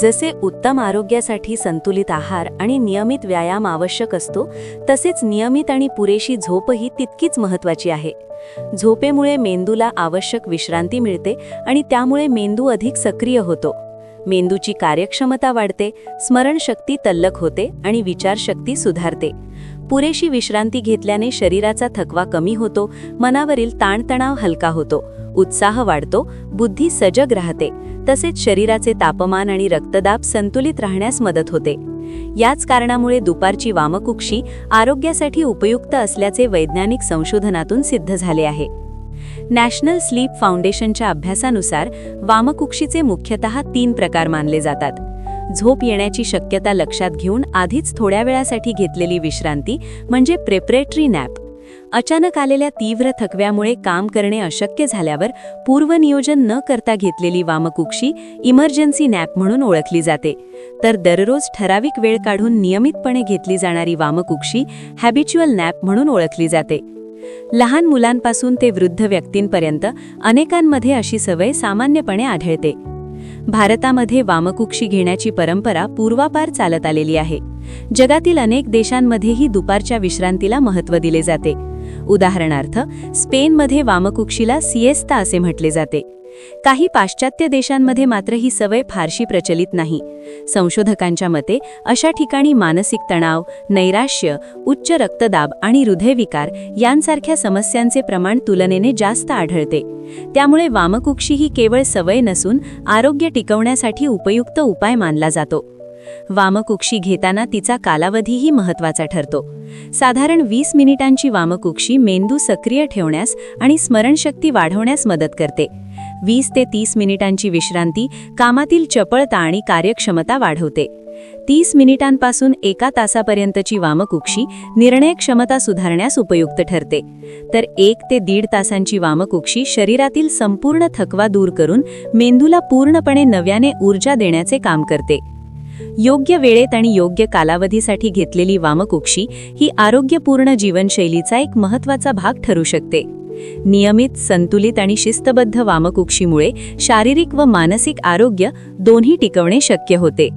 जसे उत्तम आरोग्यासाठी संतुलित आहार आणि नियमित व्यायाम आवश्यक असतो तसेच नियमित आणि पुरेशी झोपही तितकीच महत्त्वाची आहे. झोपेमुळे मेंदूला आवश्यक विश्रांती मिळते आणि त्यामुळे मेंदू अधिक सक्रिय होतो. मेंदूची कार्यक्षमता वाढते स्मरणशक्ती तल्लक होते आणि विचारशक्ती सुधारते. पुरेशी विश्रांती घेतल्याने शरीराचा थकवा कमी होतो मनावरील ताणतणाव हलका होतो. उत्साह वाढतो बुद्धी सजग राहते तसेच शरीराचे तापमान आणि रक्तदाब संतुलित राहण्यास मदत होते. याच कारणामुळे दुपारची वामकुक्षी आरोग्यासाठी उपयुक्त असल्याचे वैज्ञानिक संशोधनातून सिद्ध झाले आहे. नॅशनल स्लीप फाउंडेशनच्या अभ्यासानुसार वामकुक्षीचे मुख्यतः तीन प्रकार मानले जातात. झोप येण्याची शक्यता लक्षात घेऊन आधीच थोड्या वेळासाठी घेतलेली विश्रांती म्हणजे प्रेपरेटरी नॅप. अचानक आलेल्या तीव्र थकव्यामुळे काम करणे अशक्य झाल्यावर पूर्वनियोजन न करता घेतलेली वामकुक्षी इमर्जन्सी नॅप म्हणून ओळखली जाते. तर दररोज ठराविक वेळ काढून नियमितपणे घेतली जाणारी वामकुक्षी हॅबिच्युअल नॅप म्हणून ओळखली जाते. लहान मुलांपासून ते वृद्ध व्यक्तींपर्यंत अनेकांमध्ये अशी सवय सामान्यपणे आढळते. भारतामध्ये वामकुक्षी घेण्याची परंपरा पूर्वापार चालत आलेली आहे. जगातील अनेक देशांमध्येही दुपारच्या विश्रांतीला महत्त्व दिले जाते. उदाहरणार्थ स्पेनमध्ये वामकुक्षीला सिएस्ता असे म्हटले जाते. काही पाश्चात्य देशांमध्ये मात्र ही सवय फारशी प्रचलित नाही. संशोधकांच्या मते अशा ठिकाणी मानसिक तणाव नैराश्य उच्च रक्तदाब आणि हृदयविकार यांसारख्या समस्यांचे प्रमाण तुलनेने जास्त आढळते. त्यामुळे वामकुक्षी ही केवळ सवय नसून आरोग्य टिकवण्यासाठी उपयुक्त उपाय मानला जातो. वामकुक्षी घेताना तिचा कालावधीही महत्त्वाचा ठरतो. साधारण वीस मिनिटांची वामकुक्षी मेंदू सक्रिय ठेवण्यास आणि स्मरणशक्ती वाढवण्यास मदत करते. वीस ते तीस मिनिटांची विश्रांती कामातील चपळता आणि कार्यक्षमता वाढवते. तीस मिनिटांपासून एका तासापर्यंतची वामकुक्षी निर्णय क्षमता सुधारण्यास उपयुक्त ठरते. तर एक ते दीड तासांची वामकुक्षी शरीरातील संपूर्ण थकवा दूर करून मेंदूला पूर्णपणे नव्याने ऊर्जा देण्याचे काम करते. योग्य वेळेत आणि योग्य कालावधीसाठी घेतलेली वामकुक्षी ही आरोग्यपूर्ण जीवनशैलीचा एक महत्त्वाचा भाग ठरू शकते. नियमित संतुलित आणि शिस्तबद्ध वामकुक्षीमुळे शारीरिक व मानसिक आरोग्य दोन्ही टिकवणे शक्य होते.